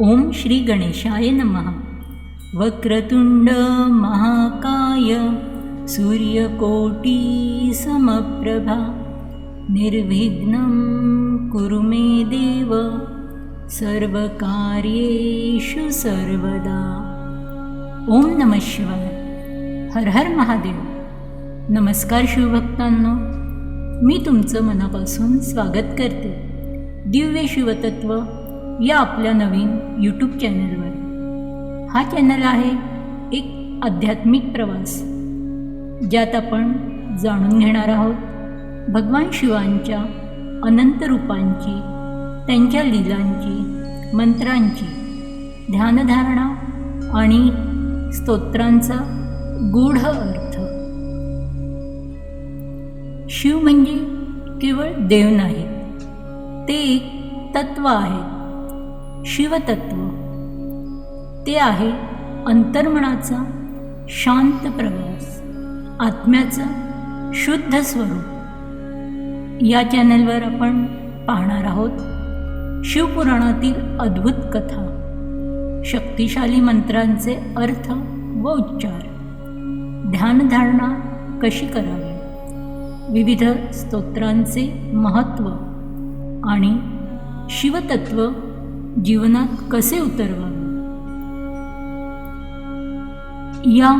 ओम श्री गणेशाय नमः. वक्रतुंड महाकाय सूर्यकोटी समप्रभा. निर्विघ्नं कुरु मे देव सर्वकार्येषु सर्वदा. ओम नमः शिवाय. हर हर महादेव. नमस्कार शिवभक्तांनो. मी तुमचं मनापासून स्वागत करते. दिव्य शिवतत्व या आपल्या नवीन यूट्यूब चॅनलवर हा चॅनल आहे एक आध्यात्मिक प्रवास ज्यात आपण जाणून घेणार आहोत भगवान शिवांच्या अनंत रूपांची त्यांच्या लीलांची मंत्रांची ध्यानधारणा आणि स्तोत्रांचा गूढ अर्थ. शिव म्हणजे केवळ देव नाही ते एक तत्व आहे. शिवतत्व. ते आहे अंतर्मनाचा शांत प्रवास आत्म्याचं शुद्ध स्वरूप. या चॅनलवर आपण पाहणार आहोत शिवपुराणातील अद्भुत कथा शक्तिशाली मंत्रांचे अर्थ व उच्चार. ध्यानधारणा कशी करावी? विविध स्तोत्रांचे महत्त्व आणि शिवतत्व जीवनात कसे उतरवावे? या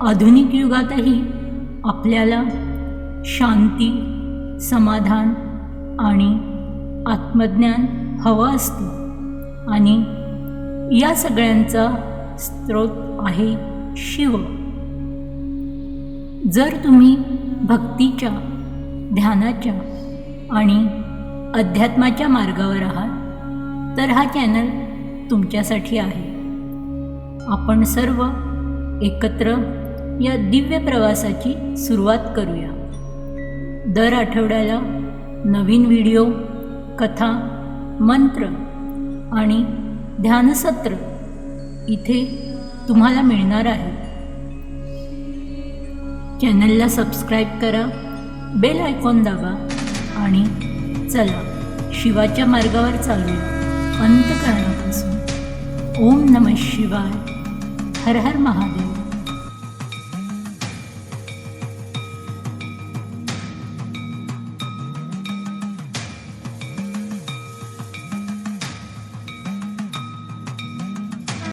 आधुनिक युगातही आपल्याला शांती समाधान आणि आत्मज्ञान हवं असतं. आणि या सगळ्यांचा स्रोत आहे शिव. जर तुम्ही भक्तीच्या ध्यानाच्या आणि अध्यात्माच्या मार्गावर आहात तर हा चॅनल तुमच्यासाठी आहे. आपण सर्व एकत्र या दिव्य प्रवासाची सुरुवात करूया. दर आठवड्याला नवीन व्हिडिओ कथा मंत्र आणि ध्यानसत्र इथे तुम्हाला मिळणार आहे चॅनलला सबस्क्राईब करा बेल आयकॉन दाबा आणि चला शिवाच्या मार्गावर चालूया. अंतकरणापासून ओम नम शिवाय. हर हर महादेव.